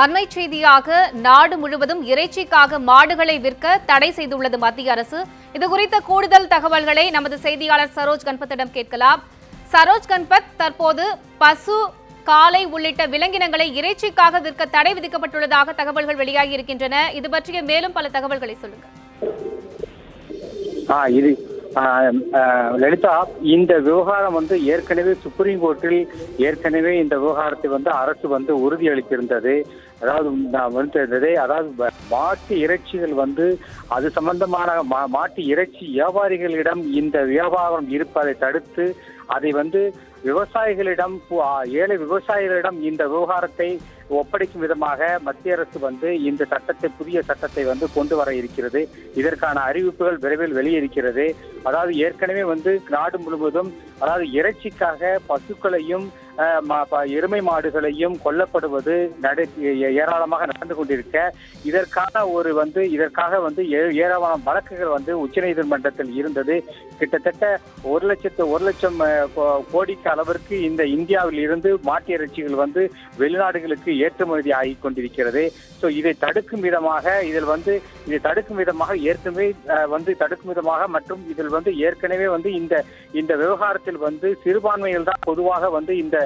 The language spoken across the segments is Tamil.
அண்மை செய்தியாக நாடு முழுவதும் இறைச்சிக்காக மாடுகளை விற்க தடை செய்துள்ளது மத்திய அரசு. இது குறித்த கூடுதல் தகவல்களை நமது செய்தியாளர் சரோஜ் கண்பத்திடம் கேட்கலாம். சரோஜ் கண்பத் தற்போது பசு காலை உள்ளிட்ட விலங்கினங்களை இறைச்சிக்காக விற்க தடை விதிக்கப்பட்டுள்ளதாக தகவல்கள் வெளியாகி இருக்கின்றன. இது பற்றிய மேலும் பல தகவல்களை சொல்லுங்க இது லலிதா இந்த விவகாரம் வந்து ஏற்கனவே சுப்ரீம் கோர்ட்டில் ஏற்கனவே இந்த விவகாரத்தை வந்து அரசு வந்து உறுதியளித்திருந்தது. அதாவது நான் வந்து இருந்தது அதாவது மாட்டு இறைச்சிகள் வந்து அது சம்பந்தமான மா- மாட்டு இறைச்சி வியாபாரிகளிடம் இந்த வியாபாரம் இருப்பதை தடுத்து அதை வந்து விவசாயிகளிடம் ஏழை விவசாயிகளிடம் இந்த விவகாரத்தை ஒப்படைக்கும் விதமாக மத்திய அரசு வந்து இந்த சட்டத்தை புதிய சட்டத்தை வந்து கொண்டு வர இருக்கிறது. இதற்கான அறிவிப்புகள் விரைவில் வெளியிருக்கிறது. அதாவது ஏற்கனவே வந்து நாடு முழுவதும் அதாவது இறைச்சிக்காக பசுக்களையும் எருமை மாடுகளையும் கொல்லப்படுவது நட ஏ- ஏராளமாக நடந்து கொண்டிருக்க. இதற்கான ஒரு வந்து இதற்காக வந்து ஏ- ஏராளமான வழக்குகள் வந்து உச்சநீதிமன்றத்தில் இருந்தது. கிட்டத்தட்ட ஒரு லட்சத்து ஒரு லட்சம் கோ- கோடிக்கு அளவிற்கு இந்த இந்தியாவில் இருந்து மாட்டு இறைச்சிகள் வந்து வெளிநாடுகளுக்கு ஏற்றுமதி ஆகி கொண்டிருக்கிறது. ஸோ இதை தடுக்கும் விதமாக இதில் வந்து இதை தடுக்கும் விதமாக ஏற்கனவே வந்து தடுக்கும் விதமாக மற்றும் இதில் வந்து ஏற்கனவே வந்து இந்த இந்த விவகாரத்தில் வந்து சிறுபான்மையில் தான் பொதுவாக வந்து இந்த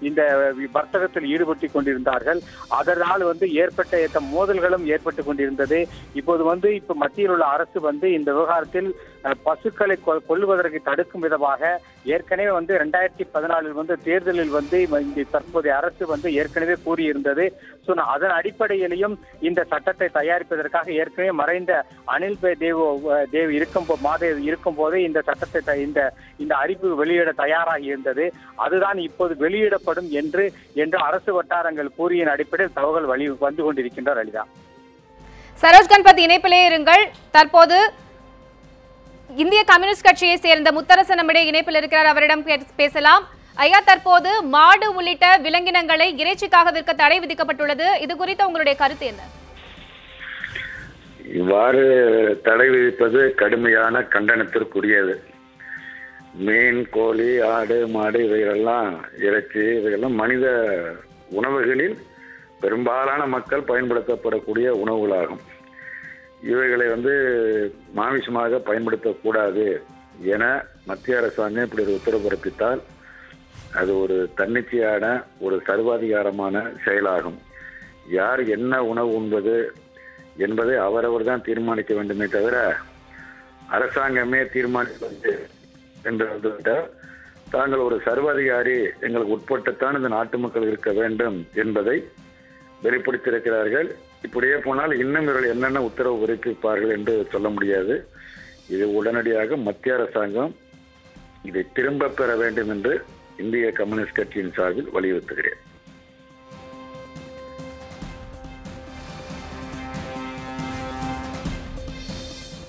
இந்த வர்த்தகத்தில் ஈடுபட்டு கொண்டிருந்தார்கள். அதனால் வந்து ஏற்பட்ட எத்த மோதல்களும் ஏற்பட்டு கொண்டிருந்தது. இப்போது வந்து இப்ப மத்தியில் உள்ள அரசு வந்து இந்த விவகாரத்தில் பசுக்களை கொ- தடுக்கும் விதமாக ஏற்கனவே வந்து ரெண்டாயிரத்தி பதினாலில் வந்து தேர்தலில் வந்து இந்த தற்போதைய அரசு வந்து ஏற்கனவே கூறியிருந்தது. ஸோ அதன் அடிப்படையிலையும் இந்த சட்டத்தை தயாரிப்பதற்காக ஏற்கனவே மறைந்த அனில் பே தேவ் தேவ் இருக்கும் மாதேவ் இருக்கும் போதே இந்த சட்டத்தை இந்த இந்த அறிவிப்பு வெளியிட தயாராகி இருந்தது. அதுதான் இப்போது வெளியிடப்படும் என்று என்று அரசு வட்டாரங்கள் கூறியின் அடிப்படையில் தகவல் வழி வந்து கொண்டிருக்கின்றார் லலிதா. சரோஜ் கன்பத் இணைப்பிலே இருங்கள். தற்போது இந்திய கம்யூனிஸ்ட் கட்சியை சேர்ந்த முத்தரசன் நம்மிடையே இணைப்பில் இருக்கிறார். அவரிடம் பேசலாம். ஐயா தற்போது மாடு உள்ளிட்ட விலங்கினங்களை இறைச்சிக்காக விற்க தடை விதிக்கப்பட்டுள்ளது. இது குறித்த உங்களுடைய கருத்து என்ன? இவ்வாறு தடை விதிப்பது கடுமையான கண்டனத்திற்குரியது. மீன் கோழி ஆடு மாடு இவைகளெல்லாம் இறைச்சி இவைகள்லாம் மனித உணவுகளில் பெரும்பாலான மக்கள் பயன்படுத்தப்படக்கூடிய உணவுகளாகும். இவைகளை வந்து மாமிசமாக பயன்படுத்தக்கூடாது என மத்திய அரசாங்கம் இப்படி ஒரு உத்தரவு பிறப்பித்தால் அது ஒரு தன்னிச்சையான ஒரு சர்வாதிகாரமான செயலாகும். யார் என்ன உணவு உண்பது என்பதை அவரவர் தான் தீர்மானிக்க வேண்டுமே தவிர அரசாங்கமே தீர்மானிப்பது என்று வந்துவிட்டால் தாங்கள் ஒரு சர்வாதிகாரி எங்களுக்கு உட்பட்டுத்தான் இந்த நாட்டு மக்கள் இருக்க வேண்டும் என்பதை வெளிப்படுத்தியிருக்கிறார்கள். இப்படியே போனால் இன்னும் இவர்கள் என்னென்ன உத்தரவு பிறப்பிப்பார்கள் என்று சொல்ல முடியாது. இது உடனடியாக மத்திய அரசாங்கம் இதை திரும்ப பெற வேண்டும் என்று இந்திய கம்யூனிஸ்ட் கட்சியின் சார்பில் வலியுறுத்துகிறேன்.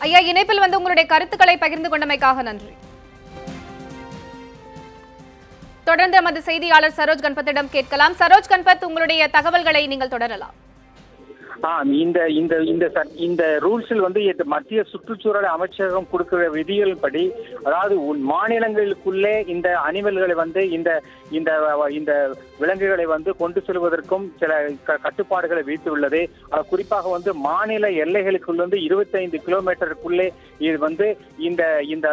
ஐயா இணைப்பில் வந்து உங்களுடைய கருத்துக்களை பகிர்ந்து கொண்டமைக்காக நன்றி. தொடர்ந்து நமது செய்தியாளர் சரோஜ் கண்பத்திடம் கேட்கலாம். சரோஜ் கண்பத் உங்களுடைய தகவல்களை நீங்கள் தொடரலாம். இந்த இந்த இந்த இந்த ரூல்ஸில் வந்து மத்திய சுற்றுச்சூழல் அமைச்சகம் கொடுக்கிற விதிகள் படி அதாவது உன் மாநிலங்களுக்குள்ளே இந்த அனிமல்களை வந்து இந்த இந்த இந்த விலங்குகளை வந்து கொண்டு செல்வதற்கும் சில க- கட்டுப்பாடுகளை விதித்துள்ளது. அது குறிப்பாக வந்து மாநில எல்லைகளுக்குள்ள வந்து இருபத்தைந்து கிலோமீட்டருக்குள்ளே இது வந்து இந்த இந்த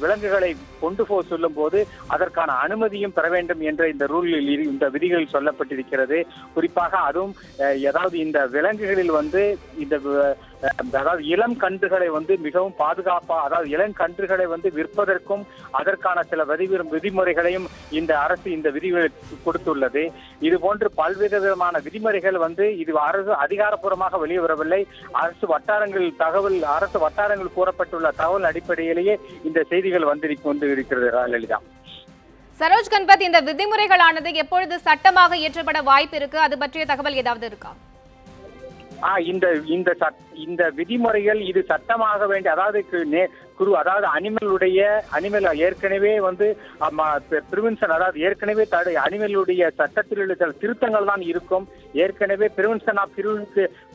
விலங்குகளை கொண்டு போக சொல்லும் போது அதற்கான அனுமதியும் பெற வேண்டும் என்ற இந்த ரூலில் இரு- இந்த விதிகளில் சொல்லப்பட்டிருக்கிறது. குறிப்பாக அதுவும் ஏதாவது இந்த விலங்குகளில் வந்து இந்த அதாவது இளம் கன்றுகளை வந்து மிகவும் பாதுகாப்பா அதாவது இளம் கன்றுகளை வந்து விற்பதற்கும் அதற்கான சில விதி விதிமுறைகளையும் இந்த அரசு இந்த விதிகளை கொடுத்துள்ளது. இது போன்று பல்வேறு விதமான விதிமுறைகள் வந்து இது அரசு அதிகாரப்பூர்வமாக வெளியே வரவில்லை அரசு வட்டாரங்கள் தகவல் அரசு வட்டாரங்கள் கூறப்பட்டுள்ள தகவல் அடிப்படையிலேயே இந்த செய்திகள் வந்து வந்து இருக்கிறது லலிதா. சரோஜ் கண்பத் இந்த விதிமுறைகளானது எப்பொழுது சட்டமாக இயற்றப்பட வாய்ப்பு இருக்கு? அது பற்றிய தகவல் ஏதாவது இருக்கா? இந்த இந்த இந்த விதிமுறைகள் இது சட்டமாக வேண்டிய அதாவது குரு அதாவது அனிமலுடைய அனிமல் ஏற்கனவே வந்து பிரிவென்ஷன் அதாவது ஏற்கனவே தடை அனிமலுடைய சட்டத்தில் உள்ள சில திருத்தங்கள் தான் இருக்கும். ஏற்கனவே prevention of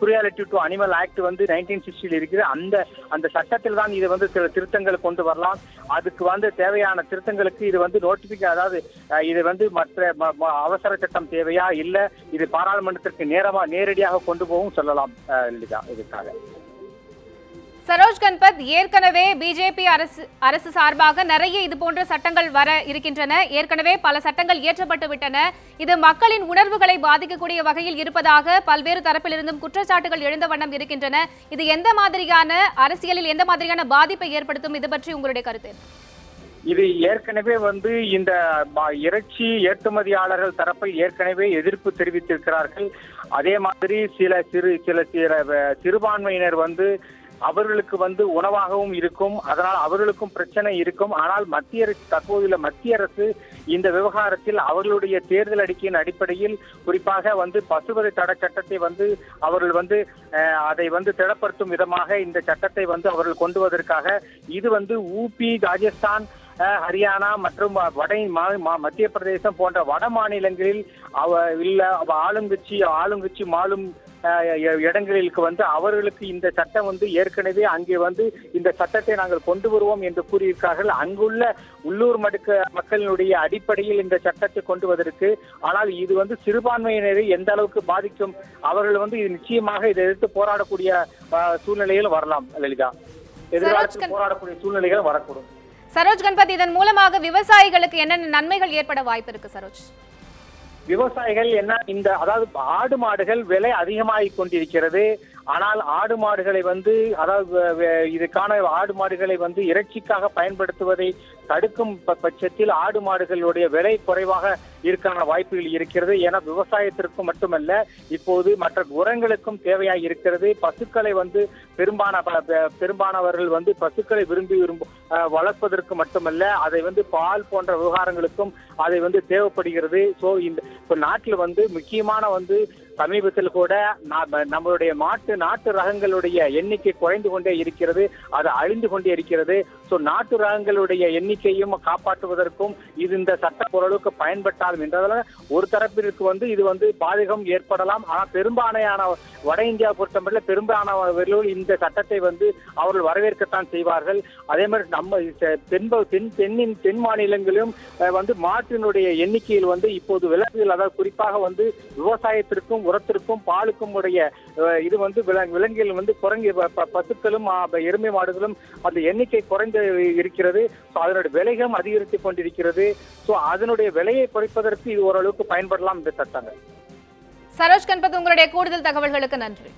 cruelty to animal act வந்து நைன்டீன் சிக்ஸ்டியில் இருக்குது. அந்த அந்த சட்டத்தில் தான் இது வந்து சில திருத்தங்கள் கொண்டு வரலாம். அதுக்கு வந்து தேவையான திருத்தங்களுக்கு இது வந்து நோட்டிபிகே அதாவது இது வந்து மற்ற ம- ம- அவசர சட்டம் தேவையா? இல்ல இது பாராளுமன்றத்திற்கு நேரமா நேரடியாக கொண்டு போகவும் சொல்லலாம் இதுக்காக. சரோஜ் கண்பத் ஏற்கனவே பிஜேபி அரசு அரசு சார்பாக நிறைய இது போன்ற சட்டங்கள் வர இருக்கின்றன. ஏற்கனவே பல சட்டங்கள் இயற்றப்பட்டு விட்டன. இது மக்களின் உணர்வுகளை பாதிக்கக்கூடிய வகையில் இருப்பதாக பல்வேறு தரப்பிலிருந்தும் குற்றச்சாட்டுகள் எழுந்த வண்ணம் இருக்கின்றன. இது எந்த மாதிரியான அரசியலில் எந்த மாதிரியான பாதிப்பை ஏற்படுத்தும்? இது பற்றி உங்களுடைய கருத்து. இது ஏற்கனவே வந்து இந்த இறைச்சி ஏற்றுமதியாளர்கள் தரப்பில் ஏற்கனவே எதிர்ப்பு தெரிவித்திருக்கிறார்கள். அதே மாதிரி சில சிறு சில சில சிறுபான்மையினர் வந்து அவர்களுக்கு வந்து உணவாகவும் இருக்கும். அதனால் அவர்களுக்கும் பிரச்சனை இருக்கும். ஆனால் மத்திய அரசு தற்போதுள்ள மத்திய அரசு இந்த விவகாரத்தில் அவர்களுடைய தேர்தல் அறிக்கையின் அடிப்படையில் குறிப்பாக வந்து பசுவதை தட சட்டத்தை வந்து அவர்கள் வந்து அதை வந்து திடப்படுத்தும் விதமாக இந்த சட்டத்தை வந்து அவர்கள் கொண்டு வருவதற்காக இது வந்து ஊபி ராஜஸ்தான் ஹரியானா மற்றும் வட மா- மா- மத்திய பிரதேசம் போன்ற வட மாநிலங்களில் அவ இல்ல ஆளுங்கட்சி ஆளுங்கட்சி மாலும் இடங்களுக்கு வந்து அவர்களுக்கு இந்த சட்டம் வந்து ஏற்கனவே அங்கே வந்து இந்த சட்டத்தை நாங்கள் கொண்டு வருவோம் என்று கூறியிருக்கார்கள் அங்குள்ள உள்ளூர் மடுக்க மக்களினுடைய அடிப்படையில் இந்த சட்டத்தை கொண்டு வருவதற்கு ஆனால் இது வந்து சிறுபான்மையினரை எந்த அளவுக்கு பாதிக்கும் அவர்கள் வந்து இது நிச்சயமாக இதை எதிர்த்து போராடக்கூடிய சூழ்நிலையில் வரலாம் லலிதா. எதிர்காலத்தில் போராடக்கூடிய சூழ்நிலைகள் வரக்கூடும். சரோஜ் கன்பத் இதன் மூலமாக விவசாயிகளுக்கு என்னென்ன நன்மைகள் ஏற்பட வாய்ப்பு இருக்கு சரோஜ்? விவசாயிகள் என்ன இந்த அதாவது ஆடு மாடுகள் விலை அதிகமாகி கொண்டிருக்கிறது. ஆனால் ஆடு மாடுகளை வந்து அதாவது இதுக்கான ஆடு மாடுகளை வந்து இறைச்சிக்காக பயன்படுத்துவதை தடுக்கும் ப- பட்சத்தில் ஆடு மாடுகளுடைய விலை குறைவாக இருக்கான வாய்ப்புகள் இருக்கிறது. ஏன்னா விவசாயத்திற்கு மட்டுமல்ல இப்போது மற்ற உரங்களுக்கும் தேவையாக இருக்கிறது. பசுக்களை வந்து பெரும்பான ப- பெரும்பானவர்கள் வந்து பசுக்களை விரும்பி விரும்பும் வளர்ப்பதற்கு மட்டுமல்ல அதை வந்து பால் போன்ற விவகாரங்களுக்கும் அதை வந்து தேவைப்படுகிறது. ஸோ இந்த இப்போ நாட்டில் வந்து முக்கியமான வந்து சமீபத்தில் கூட நம்மளுடைய மாட்டு நாட்டு ரகங்களுடைய எண்ணிக்கை குறைந்து கொண்டே இருக்கிறது அது அழிந்து கொண்டே இருக்கிறது. ஸோ நாட்டு ரகங்களுடைய எண்ணிக்கையும் காப்பாற்றுவதற்கும் இது இந்த சட்டம் ஓரளவுக்கு பயன்பட்டாலும் என்றதால ஒரு தரப்பிற்கு வந்து இது வந்து பாதகம் ஏற்படலாம். ஆனால் பெரும்பான்மையான வட இந்தியா பொறுத்தமட்டில் பெரும்பாலானவர்கள் இந்த சட்டத்தை வந்து அவர்கள் வரவேற்கத்தான் செய்வார்கள். அதே மாதிரி நம்ம தெ- தென் தென் தென்னின் தென் மாநிலங்களிலும் வந்து மாட்டினுடைய எண்ணிக்கையில் வந்து இப்போது விலங்குகள் அதாவது குறிப்பாக வந்து விவசாயத்திற்கும் உரத்திற்கும் பாலுக்கும் உடைய இது வந்து விலங்கு விலங்குகள் வந்து குறைஞ்சி பசுக்களும் எருமை மாடுகளும் அந்த எண்ணிக்கை குறைந்து இருக்கிறது. ஸோ அதனுடைய விலைகளும் அதிகரித்துக் கொண்டிருக்கிறது. ஸோ அதனுடைய விலையை குறைப்பதற்கு இது ஓரளவுக்கு பயன்படலாம் என்று சட்டங்கள். சரோஜ் கண்பத் உங்களுடைய கூடுதல் தகவல்களுக்கு நன்றி.